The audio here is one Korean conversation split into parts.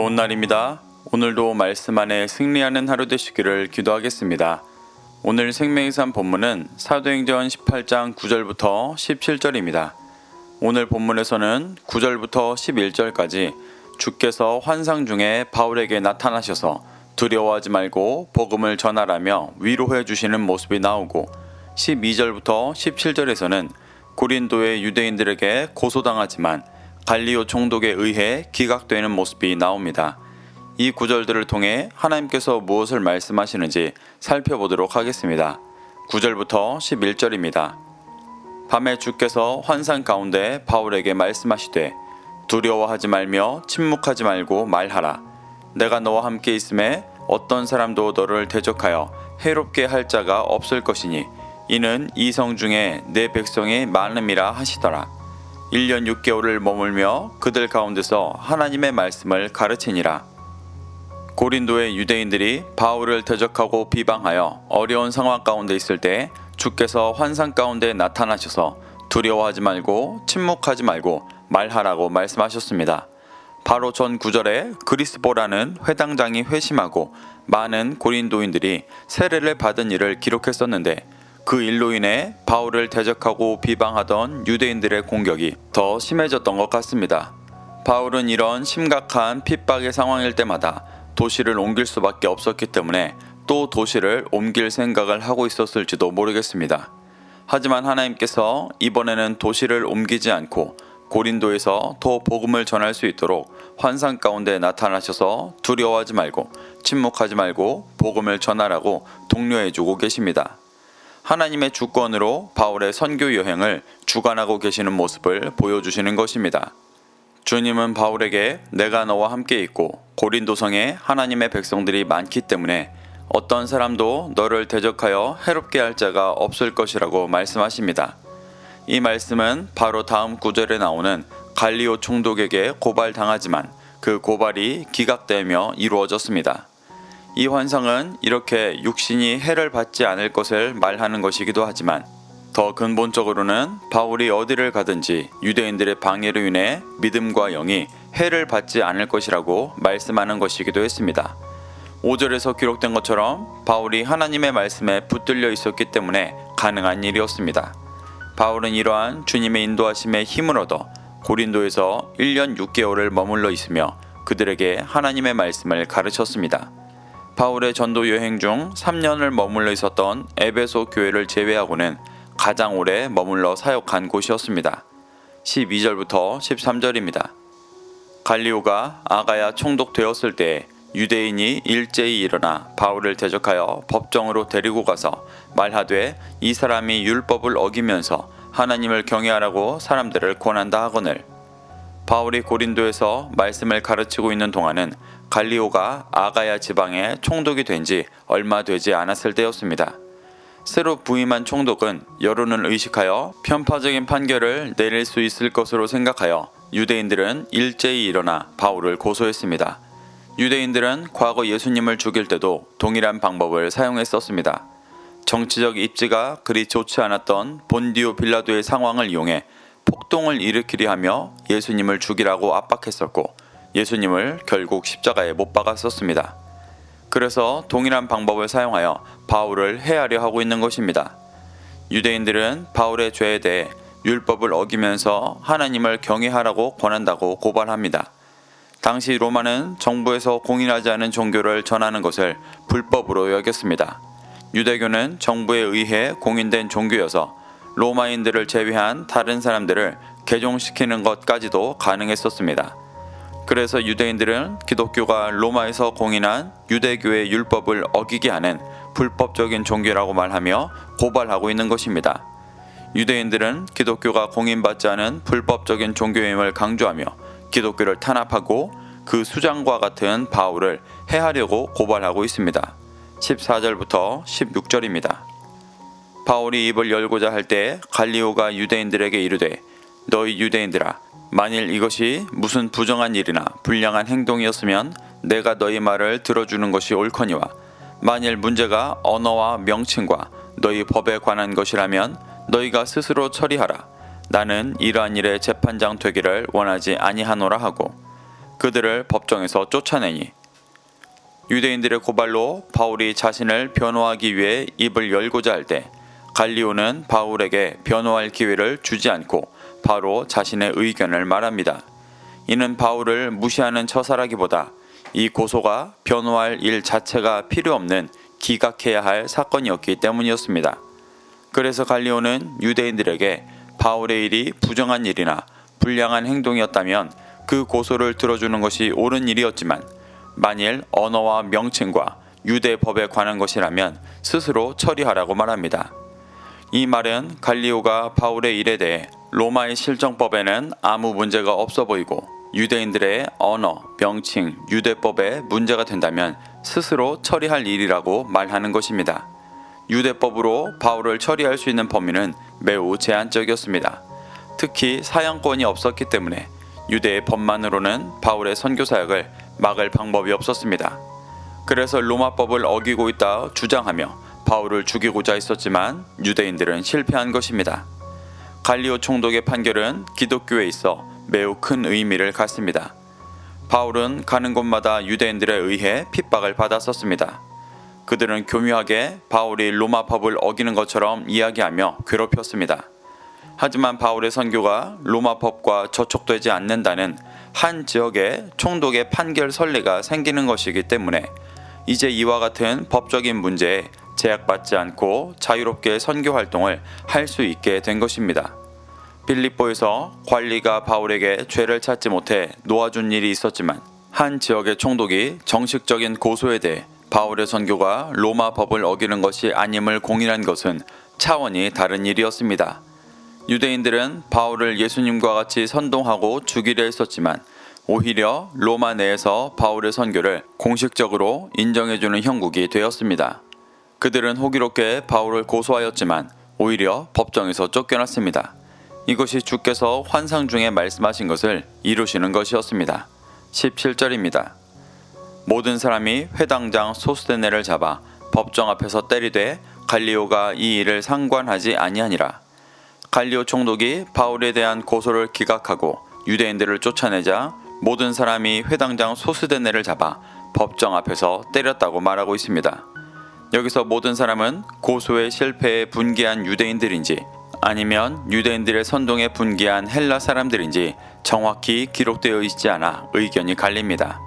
좋은 날입니다. 오늘도 말씀 안에 승리하는 하루 되시기를 기도하겠습니다. 오늘 생명의 산 본문은 사도행전 18장 9절부터 17절입니다. 오늘 본문에서는 9절부터 11절까지 주께서 환상 중에 바울에게 나타나셔서 두려워하지 말고 복음을 전하라며 위로해 주시는 모습이 나오고 12절부터 17절에서는 고린도의 유대인들에게 고소당하지만 갈리오 총독에 의해 기각되는 모습이 나옵니다. 이 구절들을 통해 하나님께서 무엇을 말씀하시는지 살펴보도록 하겠습니다. 9절부터 11절입니다. 밤에 주께서 환상 가운데 바울에게 말씀하시되 두려워하지 말며 침묵하지 말고 말하라. 내가 너와 함께 있음에 어떤 사람도 너를 대적하여 해롭게 할 자가 없을 것이니 이는 이성 중에 내 백성이 많음이라 하시더라. 1년 6개월을 머물며 그들 가운데서 하나님의 말씀을 가르치니라. 고린도의 유대인들이 바울을 대적하고 비방하여 어려운 상황 가운데 있을 때 주께서 환상 가운데 나타나셔서 두려워하지 말고 침묵하지 말고 말하라고 말씀하셨습니다. 바로 전 구절에 그리스보라는 회당장이 회심하고 많은 고린도인들이 세례를 받은 일을 기록했었는데 그 일로 인해 바울을 대적하고 비방하던 유대인들의 공격이 더 심해졌던 것 같습니다. 바울은 이런 심각한 핍박의 상황일 때마다 도시를 옮길 수밖에 없었기 때문에 또 도시를 옮길 생각을 하고 있었을지도 모르겠습니다. 하지만 하나님께서 이번에는 도시를 옮기지 않고 고린도에서 더 복음을 전할 수 있도록 환상 가운데 나타나셔서 두려워하지 말고 침묵하지 말고 복음을 전하라고 독려해 주고 계십니다. 하나님의 주권으로 바울의 선교 여행을 주관하고 계시는 모습을 보여주시는 것입니다. 주님은 바울에게 내가 너와 함께 있고 고린도성에 하나님의 백성들이 많기 때문에 어떤 사람도 너를 대적하여 해롭게 할 자가 없을 것이라고 말씀하십니다. 이 말씀은 바로 다음 구절에 나오는 갈리오 총독에게 고발당하지만 그 고발이 기각되며 이루어졌습니다. 이 환상은 이렇게 육신이 해를 받지 않을 것을 말하는 것이기도 하지만 더 근본적으로는 바울이 어디를 가든지 유대인들의 방해로 인해 믿음과 영이 해를 받지 않을 것이라고 말씀하는 것이기도 했습니다. 5절에서 기록된 것처럼 바울이 하나님의 말씀에 붙들려 있었기 때문에 가능한 일이었습니다. 바울은 이러한 주님의 인도하심에 힘을 얻어 고린도에서 1년 6개월을 머물러 있으며 그들에게 하나님의 말씀을 가르쳤습니다. 바울의 전도 여행 중 3년을 머물러 있었던 에베소 교회를 제외하고는 가장 오래 머물러 사역한 곳이었습니다. 12절부터 13절입니다. 갈리오가 아가야 총독 되었을 때 유대인이 일제히 일어나 바울을 대적하여 법정으로 데리고 가서 말하되 이 사람이 율법을 어기면서 하나님을 경외하라고 사람들을 권한다 하거늘 바울이 고린도에서 말씀을 가르치고 있는 동안은 갈리오가 아가야 지방의 총독이 된 지 얼마 되지 않았을 때였습니다. 새로 부임한 총독은 여론을 의식하여 편파적인 판결을 내릴 수 있을 것으로 생각하여 유대인들은 일제히 일어나 바울을 고소했습니다. 유대인들은 과거 예수님을 죽일 때도 동일한 방법을 사용했었습니다. 정치적 입지가 그리 좋지 않았던 본디오 빌라도의 상황을 이용해 폭동을 일으키려 하며 예수님을 죽이라고 압박했었고 예수님을 결국 십자가에 못 박았었습니다. 그래서 동일한 방법을 사용하여 바울을 해하려 하고 있는 것입니다. 유대인들은 바울의 죄에 대해 율법을 어기면서 하나님을 경외하라고 권한다고 고발합니다. 당시 로마는 정부에서 공인하지 않은 종교를 전하는 것을 불법으로 여겼습니다. 유대교는 정부에 의해 공인된 종교여서 로마인들을 제외한 다른 사람들을 개종시키는 것까지도 가능했었습니다. 그래서 유대인들은 기독교가 로마에서 공인한 유대교의 율법을 어기게 하는 불법적인 종교라고 말하며 고발하고 있는 것입니다. 유대인들은 기독교가 공인받지 않은 불법적인 종교임을 강조하며 기독교를 탄압하고 그 수장과 같은 바울을 해하려고 고발하고 있습니다. 14절부터 16절입니다. 바울이 입을 열고자 할 때 갈리오가 유대인들에게 이르되 너희 유대인들아 만일 이것이 무슨 부정한 일이나 불량한 행동이었으면 내가 너희 말을 들어주는 것이 옳거니와 만일 문제가 언어와 명칭과 너희 법에 관한 것이라면 너희가 스스로 처리하라. 나는 이러한 일에 재판장 되기를 원하지 아니하노라 하고 그들을 법정에서 쫓아내니. 유대인들의 고발로 바울이 자신을 변호하기 위해 입을 열고자 할 때 갈리오는 바울에게 변호할 기회를 주지 않고 바로 자신의 의견을 말합니다. 이는 바울을 무시하는 처사라기보다 이 고소가 변호할 일 자체가 필요 없는 기각해야 할 사건이었기 때문이었습니다. 그래서 갈리오는 유대인들에게 바울의 일이 부정한 일이나 불량한 행동이었다면 그 고소를 들어주는 것이 옳은 일이었지만 만일 언어와 명칭과 유대 법에 관한 것이라면 스스로 처리하라고 말합니다. 이 말은 갈리오가 바울의 일에 대해 로마의 실정법에는 아무 문제가 없어 보이고 유대인들의 언어, 명칭, 유대법에 문제가 된다면 스스로 처리할 일이라고 말하는 것입니다. 유대법으로 바울을 처리할 수 있는 범위는 매우 제한적이었습니다. 특히 사형권이 없었기 때문에 유대의 법만으로는 바울의 선교 사역을 막을 방법이 없었습니다. 그래서 로마법을 어기고 있다 주장하며 바울을 죽이고자 했었지만 유대인들은 실패한 것입니다. 갈리오 총독의 판결은 기독교에 있어 매우 큰 의미를 갖습니다. 바울은 가는 곳마다 유대인들에 의해 핍박을 받았었습니다. 그들은 교묘하게 바울이 로마 법을 어기는 것처럼 이야기하며 괴롭혔습니다. 하지만 바울의 선교가 로마 법과 저촉되지 않는다는 한 지역의 총독의 판결 선례가 생기는 것이기 때문에 이제 이와 같은 법적인 문제에 제약받지 않고 자유롭게 선교 활동을 할 수 있게 된 것입니다. 빌립보에서 관리가 바울에게 죄를 찾지 못해 놓아준 일이 있었지만 한 지역의 총독이 정식적인 고소에 대해 바울의 선교가 로마 법을 어기는 것이 아님을 공인한 것은 차원이 다른 일이었습니다. 유대인들은 바울을 예수님과 같이 선동하고 죽이려 했었지만 오히려 로마 내에서 바울의 선교를 공식적으로 인정해주는 형국이 되었습니다. 그들은 호기롭게 바울을 고소하였지만 오히려 법정에서 쫓겨났습니다. 이것이 주께서 환상 중에 말씀하신 것을 이루시는 것이었습니다. 17절입니다. 모든 사람이 회당장 소스데네를 잡아 법정 앞에서 때리되 갈리오가 이 일을 상관하지 아니하니라. 갈리오 총독이 바울에 대한 고소를 기각하고 유대인들을 쫓아내자 모든 사람이 회당장 소스데네를 잡아 법정 앞에서 때렸다고 말하고 있습니다. 여기서 모든 사람은 고소의 실패에 분개한 유대인들인지 아니면 유대인들의 선동에 분개한 헬라 사람들인지 정확히 기록되어 있지 않아 의견이 갈립니다.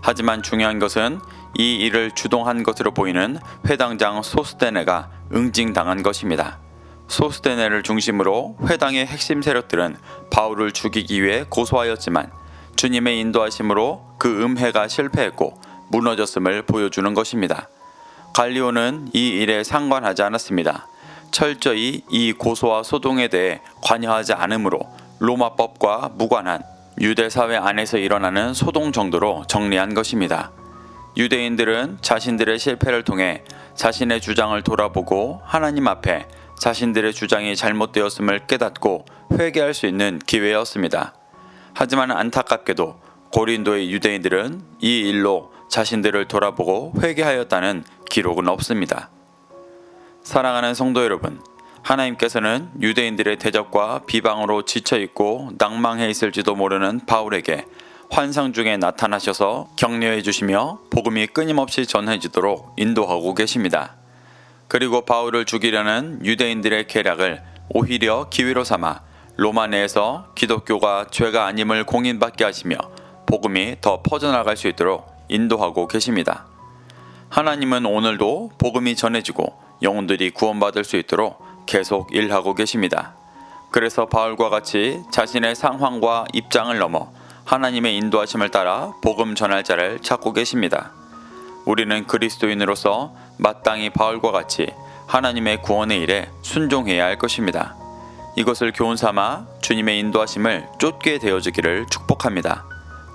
하지만 중요한 것은 이 일을 주동한 것으로 보이는 회당장 소스데네가 응징당한 것입니다. 소스데네를 중심으로 회당의 핵심 세력들은 바울을 죽이기 위해 고소하였지만 주님의 인도하심으로 그 음해가 실패했고 무너졌음을 보여주는 것입니다. 갈리오는 이 일에 상관하지 않았습니다. 철저히 이 고소와 소동에 대해 관여하지 않으므로 로마법과 무관한 유대 사회 안에서 일어나는 소동 정도로 정리한 것입니다. 유대인들은 자신들의 실패를 통해 자신의 주장을 돌아보고 하나님 앞에 자신들의 주장이 잘못되었음을 깨닫고 회개할 수 있는 기회였습니다. 하지만 안타깝게도 고린도의 유대인들은 이 일로 자신들을 돌아보고 회개하였다는 기록은 없습니다. 사랑하는 성도 여러분, 하나님께서는 유대인들의 대적과 비방으로 지쳐 있고 낭망해 있을지도 모르는 바울에게 환상 중에 나타나셔서 격려해 주시며 복음이 끊임없이 전해지도록 인도하고 계십니다. 그리고 바울을 죽이려는 유대인들의 계략을 오히려 기회로 삼아 로마 내에서 기독교가 죄가 아님을 공인받게 하시며 복음이 더 퍼져나갈 수 있도록 인도하고 계십니다. 하나님은 오늘도 복음이 전해지고 영혼들이 구원받을 수 있도록 계속 일하고 계십니다. 그래서 바울과 같이 자신의 상황과 입장을 넘어 하나님의 인도하심을 따라 복음 전할 자를 찾고 계십니다. 우리는 그리스도인으로서 마땅히 바울과 같이 하나님의 구원의 일에 순종해야 할 것입니다. 이것을 교훈 삼아 주님의 인도하심을 쫓게 되어지기를 축복합니다.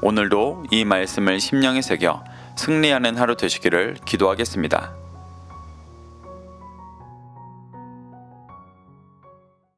오늘도 이 말씀을 심령에 새겨 승리하는 하루 되시기를 기도하겠습니다.